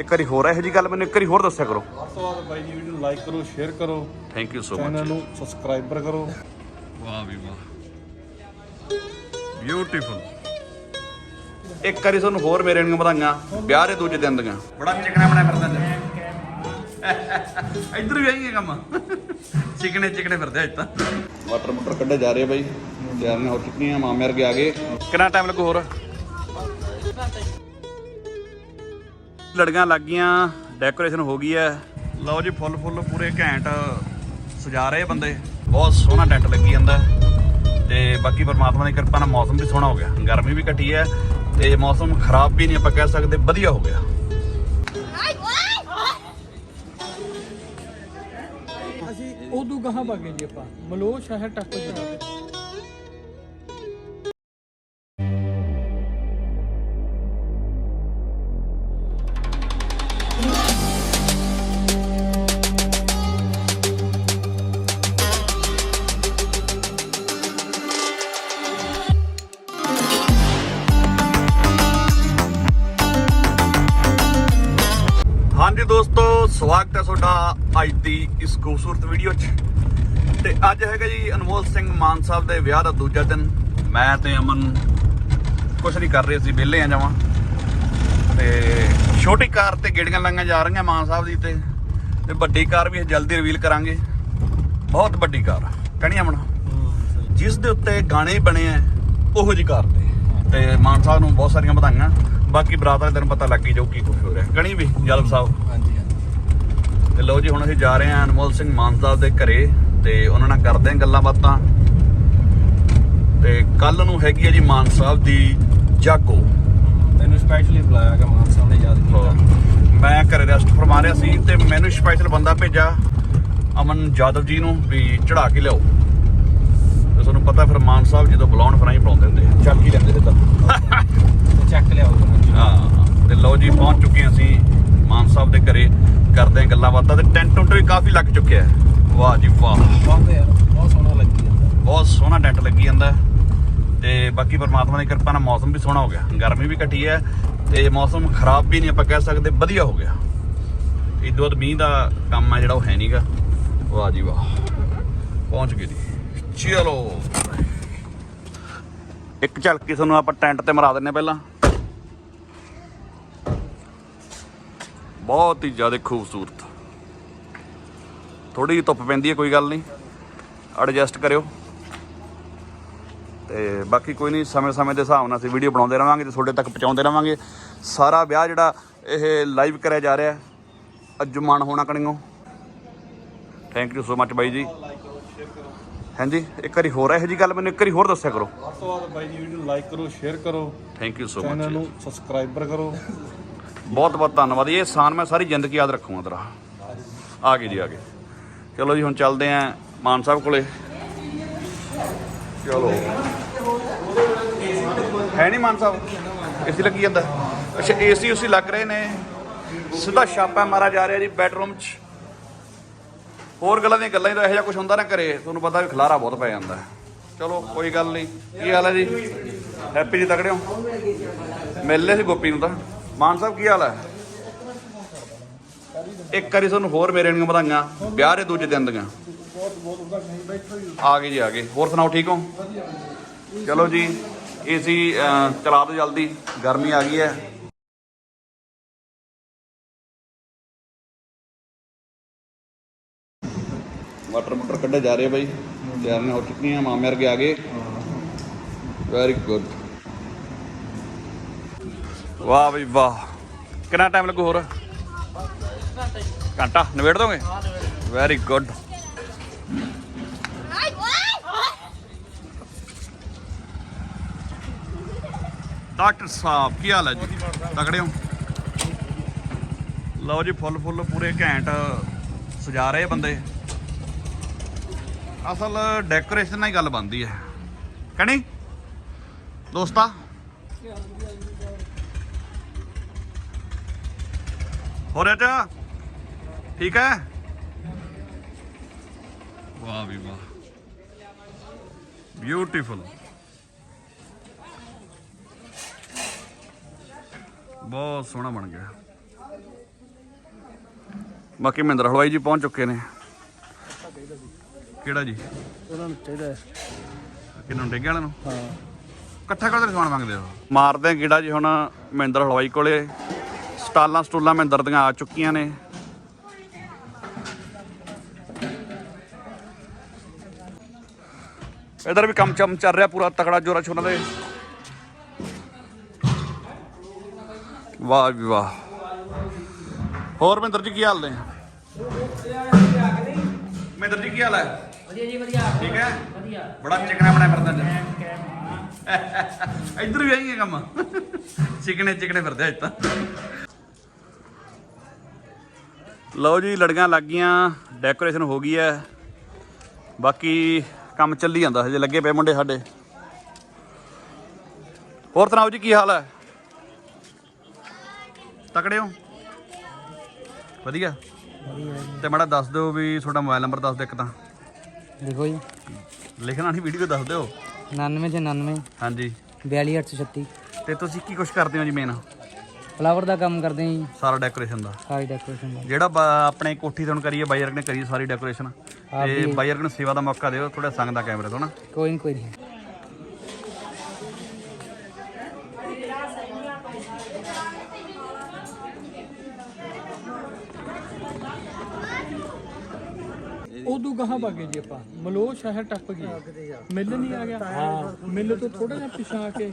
ਇੱਕ ਵਾਰੀ ਹੋਰ ਇਹੋ ਜੀ ਗੱਲ ਮੈਨੂੰ ਇੱਕ ਵਾਰੀ ਹੋਰ ਦੱਸਿਆ ਕਰੋ। ਵੱਧ ਤੋਂ ਵੱਧ ਬਾਈ ਜੀ ਵੀਡੀਓ ਨੂੰ ਲਾਈਕ ਕਰੋ ਸ਼ੇਅਰ ਕਰੋ। Thank you so channel much ਨੂੰ ਸਬਸਕ੍ਰਾਈਬਰ ਕਰੋ। ਵਾਹ ਵੀ ਵਾਹ। ਬਿਊਟੀਫੁਲ ਇੱਕ ਵਾਰੀ ਤੁਹਾਨੂੰ ਹੋਰ ਮੇਰੇ ਨੂੰ ਵਧਾਈਆਂ ਵਿਆਹ ਦੇ ਦੂਜੇ ਦਿਨ ਦੀਆਂ। ਬੜਾ ਚਿਕਨਾ ਬਣਿਆ ਫਿਰਦਾ ਜੀ ਇੱਧਰ ਵੀ ਆਈਏ ਕੰਮ। ਚਿਕਨੇ ਚਿਕਨੇ ਫਿਰਦੇ ਅੱਜ ਤਾਂ। ਵਾਟਰ ਮੋਟਰ ਕੱਢੇ ਜਾ ਰਹੇ ਬਾਈ। ਤਿਆਰੀਆਂ ਹੋ ਚੁੱਕੀਆਂ ਮਾਮੇ ਵਰਗੇ ਆ ਗਏ। ਕਿੰਨਾ ਟਾਈਮ ਲੱਗੂ ਹੋਰ? ਲੜੀਆਂ ਲੱਗ ਗਈਆਂ ਡੈਕੋਰੇਸ਼ਨ ਹੋ ਗਈ ਹੈ। ਲਓ ਜੀ ਫੁੱਲ ਫੁੱਲ ਪੂਰੇ ਘੈਂਟ ਸਜਾ ਰਹੇ ਬੰਦੇ। ਬਹੁਤ ਸੋਹਣਾ ਟੈਂਟ ਲੱਗੀ ਜਾਂਦਾ। ਤੇ ਬਾਕੀ ਪਰਮਾਤਮਾ ਦੀ ਕਿਰਪਾ ਨਾਲ ਮੌਸਮ ਵੀ ਸੋਹਣਾ ਹੋ ਗਿਆ। ਗਰਮੀ ਵੀ ਘਟੀ ਹੈ ਤੇ ਮੌਸਮ ਖਰਾਬ ਵੀ ਨਹੀਂ ਆਪਾਂ ਕਹਿ ਸਕਦੇ ਵਧੀਆ ਹੋ ਗਿਆ। ਅਸੀਂ ਉਦੋਂ ਗਾਹਾਂ ਭਾਗੇ ਜੀ ਆਪਾਂ। ਮਲੋਹ ਸ਼ਹਿਰ ਟੱਪ ਜਾਣਾ ਹਾਂਜੀ ਅੱਜ ਦੀ ਇਸ ਖੂਬਸੂਰਤ ਵੀਡੀਓ 'ਚ। ਤੇ ਅੱਜ ਹੈਗਾ ਜੀ ਅਨਮੋਲ ਸਿੰਘ ਮਾਨ ਸਾਹਿਬ ਦੇ ਵਿਆਹ ਦਾ ਦੂਜਾ ਦਿਨ। ਮੈਂ ਤੇ ਅਮਨ ਕੁਛ ਨਹੀਂ ਕਰ ਰਹੇ, ਅਸੀਂ ਵਿਹਲੇ ਆ ਜਾਵਾਂ। ਤੇ ਛੋਟੀ ਕਾਰ ਤੇ ਗੇੜੀਆਂ ਲਾਈਆਂ ਜਾ ਰਹੀਆਂ ਮਾਨ ਸਾਹਿਬ ਦੀ ਤੇ ਤੇ ਵੱਡੀ ਕਾਰ ਵੀ ਜਲਦੀ ਰਿਵੀਲ ਕਰਾਂਗੇ। ਬਹੁਤ ਵੱਡੀ ਕਾਰ ਕਹਿਣੀ ਅਮਨ ਜਿਸ ਦੇ ਉੱਤੇ ਗਾਣੇ ਬਣੇ ਆ, ਉਹੋ ਜੀ ਕਾਰ ਤੇ। ਤੇ ਮਾਨ ਸਾਹਿਬ ਨੂੰ ਬਹੁਤ ਸਾਰੀਆਂ ਵਧਾਈਆਂ। ਬਾਕੀ ਬਰਾਤ ਵਾਲੇ ਦਿਨ ਪਤਾ ਲੱਗ ਗਈ ਜਾਊ ਕੀ ਕੁਝ ਹੋ ਰਿਹਾ। ਗਣੀ ਵੀ, ਜਲਮ ਸਾਹਿਬ। ਹਾਂਜੀ। ਤੇ ਲਓ ਜੀ ਹੁਣ ਅਸੀਂ ਜਾ ਰਹੇ ਹਾਂ ਅਨਮੋਲ ਸਿੰਘ ਮਾਨ ਸਾਹਿਬ ਦੇ ਘਰੇ ਤੇ ਉਹਨਾਂ ਨਾਲ ਕਰਦੇ ਹਾਂ ਗੱਲਾਂ ਬਾਤਾਂ। ਤੇ ਕੱਲ ਨੂੰ ਹੈਗੀ ਹੈ ਜੀ ਮਾਨ ਸਾਹਿਬ ਦੀ ਜਾਗੋ। ਤੈਨੂੰ ਸਪੈਸ਼ਲੀ ਬੁਲਾਇਆ ਕਿ ਮਾਨ ਸਾਹਿਬ ਨੇ ਯਾਦ ਕੀਤਾ। ਮੈਂ ਘਰੇ ਰੈਸਟ ਫਰਮਾ ਰਿਹਾ ਸੀ ਤੇ ਮੈਨੂੰ ਸਪੈਸ਼ਲ ਬੰਦਾ ਭੇਜਾ ਅਮਨ ਜਾਦਵ ਜੀ ਨੂੰ ਵੀ ਚੜਾ ਕੇ ਲਿਆਓ। ਤੇ ਤੁਹਾਨੂੰ ਪਤਾ ਫਿਰ ਮਾਨ ਸਾਹਿਬ ਜਦੋਂ ਬੁਲਾਉਣ ਫਿਰ ਹੀ ਬੁਲਾਉਂਦੇ ਹੁੰਦੇ ਚੱਕ ਹੀ ਲੈਂਦੇ ਤੇ। ਚੱਕ ਲਿਆਓ ਹਾਂ ਤੇ ਲਓ ਜੀ ਪਹੁੰਚ ਚੁੱਕੇ ਅਸੀਂ ਮਾਨ ਸਾਹਿਬ ਦੇ ਘਰੇ। ਕਰਦੇ ਹਾਂ ਗੱਲਾਂ ਬਾਤਾਂ ਤੇ ਟੈਂਟ ਟੁੰਟ ਵੀ ਕਾਫੀ ਲੱਗ ਚੁੱਕਿਆ ਹੈ। ਵਾਹ ਜੀ ਵਾਹ। ਬਹੁਤ ਯਾਰ ਬਹੁਤ ਸੋਹਣਾ ਲੱਗੀ ਜਾਂਦਾ। ਬਹੁਤ ਸੋਹਣਾ ਟੈਂਟ ਲੱਗੀ ਜਾਂਦਾ ਤੇ ਬਾਕੀ ਪਰਮਾਤਮਾ ਦੀ ਕਿਰਪਾ ਨਾਲ ਮੌਸਮ ਵੀ ਸੋਹਣਾ ਹੋ ਗਿਆ। ਗਰਮੀ ਵੀ ਘਟੀ ਹੈ ਤੇ ਮੌਸਮ ਖਰਾਬ ਵੀ ਨਹੀਂ ਆਪਾਂ ਕਹਿ ਸਕਦੇ ਵਧੀਆ ਹੋ ਗਿਆ। ਇਦੋਂ ਬਾਅਦ ਮੀਂਹ ਦਾ ਕੰਮ ਹੈ ਜਿਹੜਾ ਉਹ ਹੈ ਨਹੀਂਗਾ ਵਾਹ ਜੀ ਵਾਹ। ਪਹੁੰਚ ਗਏ ਜੀ। ਚਲੋ। ਇੱਕ ਝਲਕੀ ਤੁਹਾਨੂੰ ਆਪਾਂ ਟੈਂਟ ਤੇ ਮਰਾ ਦਿੰਨੇ ਪਹਿਲਾਂ। ਬਹੁਤ ਹੀ ਜ਼ਿਆਦਾ ਖੂਬਸੂਰਤ। ਥੋੜੀ ਜਿਹੀ ਧੁੱਪ ਪੈਂਦੀ ਹੈ ਕੋਈ ਗੱਲ ਨਹੀਂ। ਐਡਜਸਟ ਕਰਿਓ। ਤੇ ਬਾਕੀ ਕੋਈ ਨਹੀਂ ਸਮੇਂ-ਸਮੇਂ ਦੇ ਹਿਸਾਬ ਨਾਲ ਅਸੀਂ ਵੀਡੀਓ ਬਣਾਉਂਦੇ ਰਵਾਂਗੇ ਤੇ ਤੁਹਾਡੇ ਤੱਕ ਪਹੁੰਚਾਉਂਦੇ ਰਵਾਂਗੇ। ਸਾਰਾ ਵਿਆਹ ਜਿਹੜਾ ਇਹ ਲਾਈਵ ਕਰਿਆ ਜਾ ਰਿਹਾ। ਹੈ ਅਜਮਾਨ ਹੋਣਾ ਕਣੀਓ। ਥੈਂਕ ਯੂ ਸੋ ਮੱਚ ਬਾਈ ਜੀ। ਹਾਂਜੀ ਇੱਕ ਵਾਰੀ ਹੋਰ ਇਹੋ ਜੀ ਗੱਲ ਮੈਨੂੰ ਇੱਕ ਵਾਰੀ ਹੋਰ ਦੱਸਿਆ ਕਰੋ। ਵੱਧ ਤੋਂ ਵੱਧ ਬਾਈ ਜੀ ਵੀਡੀਓ ਲਾਈਕ ਕਰੋ ਸ਼ੇਅਰ ਕਰੋ। Thank you so channel much ਨੂੰ ਸਬਸਕ੍ਰਾਈਬਰ ਕਰੋ। ਬਹੁਤ ਬਹੁਤ ਧੰਨਵਾਦ। ਇਹ ਸਾਨ ਮੈਂ ਸਾਰੀ ਜ਼ਿੰਦਗੀ ਯਾਦ ਰੱਖੂੰਗਾ ਤੇਰਾ। ਆ ਗਏ ਜੀ, ਆ ਗਏ ਚਲੋ ਜੀ, ਹੁਣ ਚੱਲਦੇ ਆਂ ਮਾਨ ਸਾਹਿਬ ਕੋਲੇ। ਚਲੋ। ਹੈ ਨਹੀਂ ਮਾਨ ਸਾਹਿਬ? ਏਸੀ ਲੱਗੀ ਜਾਂਦਾ। ਅੱਛਾ ਏਸੀ ਉਸੀ ਲੱਗ ਰਹੇ ਨੇ। ਸਿੱਧਾ ਛਾਪਾ ਮਾਰਾ ਜਾ ਰਿਹਾ ਜੀ, ਬੈਡਰੂਮ 'ਚ। ਹੋਰ ਗੱਲਾਂ ਦੀਆਂ ਗੱਲਾਂ ਹੀ ਤਾਂ ਇਹੋ ਜਿਹਾ ਕੁਝ ਹੁੰਦਾ ਨਾ ਘਰੇ। ਤੁਹਾਨੂੰ ਪਤਾ ਵੀ ਖਲਾਰਾ ਬਹੁਤ ਪੈ ਜਾਂਦਾ। ਚਲੋ, ਕੋਈ ਗੱਲ ਨਹੀਂ। ਕੀ ਹਾਲ ਹੈ ਜੀ? ਹੈਪੀ ਜੀ ਤਕੜਿਓ ਹੋ? ਸੀ ਗੋਪੀ ਨੂੰ ਤਾਂ। ਮਾਨ ਸਾਹਿਬ, ਕੀ ਹਾਲ ਹੈ? ਇੱਕ ਵਾਰੀ ਤੁਹਾਨੂੰ ਹੋਰ ਮੇਰੇ ਨੂੰ ਵਧਾਈਆਂ, ਵਿਆਹ ਦੇ ਦੂਜੇ ਦਿਨ ਦੀਆਂ। ਆ ਗਏ ਜੀ, ਆ ਗਏ। ਹੋਰ ਸੁਣਾਓ, ਠੀਕ ਹੋ? ਚਲੋ ਜੀ ਏਸੀ ਚਲਾ ਦਿਓ ਜਲਦੀ, ਗਰਮੀ ਆ ਗਈ ਹੈ। ਮਟਰ ਮੋਟਰ ਕੱਢੇ ਜਾ ਰਹੇ ਬਾਈ, ਤਿਆਰੀਆਂ ਹੋ ਚੁੱਕੀਆਂ, ਮਾਮੇ ਵਰਗੇ ਆ ਗਏ। ਵੈਰੀ ਗੁੱਡ ਵਾਹ ਬਈ ਵਾਹ। ਕਿੰਨਾ ਟਾਈਮ ਲੱਗੂ ਹੋਰ? ਘੰਟਾ। ਨਵੇੜ ਦੋਗੇ? ਵੈਰੀ ਗੁੱਡ ਡਾਕਟਰ ਸਾਹਿਬ, ਕੀ ਹਾਲ ਹੈ ਜੀ? ਤਕੜੇ ਹੋ? ਲਓ ਜੀ, ਫੁੱਲ ਫੁੱਲ ਪੂਰੇ ਘੈਂਟ ਸਜਾ ਰਹੇ ਬੰਦੇ। ਅਸਲ ਡੈਕੋਰੇਸ਼ਨ ਨਾਲ ਹੀ ਗੱਲ ਬਣਦੀ ਹੈ। ਕਣੀ ਦੋਸਤਾ? ਹੋ ਰਿਹਾ ਚਾ ਠੀਕ ਹੈ? ਵਾਹ ਵੀ ਵਾਹ। ਬਿਊਟੀਫੁਲ ਬਹੁਤ ਸੋਹਣਾ ਬਣ ਗਿਆ। ਬਾਕੀ ਮਹਿੰਦਰ ਹਲਵਾਈ ਜੀ ਪਹੁੰਚ ਚੁੱਕੇ ਨੇ। ਕਿਹੜਾ ਜੀ? ਉਹਨਾਂ ਨੂੰ ਚਾਹੀਦਾ ਕਿੰਨੂੰ ਡੇਗੇ ਵਾਲਿਆਂ ਨੂੰ? ਹਾਂ। ਇਕੱਠਾ ਕਰਦੇ ਸਮਾਨ ਮੰਗਦੇ ਹੋ? ਮਾਰਦੇ ਆ ਕਿਹੜਾ ਜੀ ਹੁਣ ਮਹਿੰਦਰ ਹਲਵਾਈ ਕੋਲੇ। ਸਟਾਲਾਂ ਸਟੂਲਾਂ ਮਹਿੰਦਰ ਦੀਆਂ ਆ ਚੁੱਕੀਆਂ ਨੇ। ਇਧਰ ਵੀ ਕੰਮ ਚਮ ਚੱਲ ਰਿਹਾ ਪੂਰਾ ਤਕੜਾ ਜੋਰਾ ਛੋਨਾ ਦੇ ਵਾਹ ਵੀ ਵਾਹ। ਹੋਰ ਮਹਿੰਦਰ ਜੀ ਕੀ ਹਾਲ ਨੇ? ਮਹਿੰਦਰ ਜੀ ਕੀ ਹਾਲ ਹੈ? ਵਧੀਆ ਜੀ ਵਧੀਆ। ਠੀਕ ਹੈ? ਵਧੀਆ। ਬੜਾ ਚਿਕਨਾ ਬਣਾਇਆ ਫਿਰਦਾ ਜੀ ਇੱਧਰ ਵੀ ਆਈ ਹੈ ਕੰਮ? ਚਿਕਨੇ ਚਿਕਨੇ ਫਿਰਦੇ ਅੱਜ ਤਾਂ। ਲਓ ਜੀ ਲੜੀਆਂ ਲੱਗ ਗਈਆਂ ਡੈਕੋਰੇਸ਼ਨ ਹੋ ਗਈ ਹੈ। ਬਾਕੀ ਕੰਮ ਚੱਲੀ ਜਾਂਦਾ ਹਜੇ ਲੱਗੇ ਪਏ ਮੁੰਡੇ ਸਾਡੇ। ਹੋਰ ਤਨਾਓ ਜੀ ਕੀ ਹਾਲ ਹੈ? ਤਕੜੇ ਹੋ? ਵਧੀਆ। ਤੇ ਮਾੜਾ ਦੱਸ ਦਿਓ ਵੀ ਤੁਹਾਡਾ ਮੋਬਾਈਲ ਨੰਬਰ ਦੱਸ ਦਿਓ ਇੱਕ ਤਾਂ। ਦੇਖੋ ਜੀ। ਲਿਖਣਾ ਨਹੀਂ ਵੀਡੀਓ ਦੱਸ ਦਿਓ। 99 ਤੇ 99 ਹਾਂਜੀ। 42836 ਤੇ ਤੁਸੀਂ ਕੀ ਕੁਛ ਕਰਦੇ ਹੋ ਜੀ ਮੇਨ ਫਲਾਵਰ ਦਾ ਕੰਮ ਕਰਦੇ ਹਾਂ ਜੀ। ਸਾਰਾ ਡੈਕੋਰੇਸ਼ਨ ਦਾ। ਸਾਰੀ ਡੈਕੋਰੇਸ਼ਨ ਦਾ। ਜਿਹੜਾ ਬ- ਆਪਣੇ ਕੋਠੀ ਤੋਂ ਕਰੀਏ ਬਾਈ ਨੇ ਕਰੀ ਸਾਰੀ ਡੈਕੋਰੇਸ਼ਨ ਤੇ। ਬਾਈ ਨੂੰ ਸੇਵਾ ਦਾ ਮੌਕਾ ਦਿਓ ਥੋੜਾ ਸੰਗ ਦਾ ਕੈਮਰੇ ਤੋਂ ਨਾ। ਕੋਈ ਨਹੀਂ ਕੋਈ ਨਹੀਂ ਉਦੋਂ ਗਾਹਾਂ ਭਾਗੇ ਜੀ ਆਪਾਂ। ਮਲੋਹ ਸ਼ਹਿਰ ਟੱਪ ਗਏ। ਮਿਲ ਨਹੀਂ ਆ ਗਿਆ। ਹਾਂ। ਮਿਲ ਤੋਂ ਥੋੜਾ ਜਿਹਾ ਪਿਛਾ ਕੇ।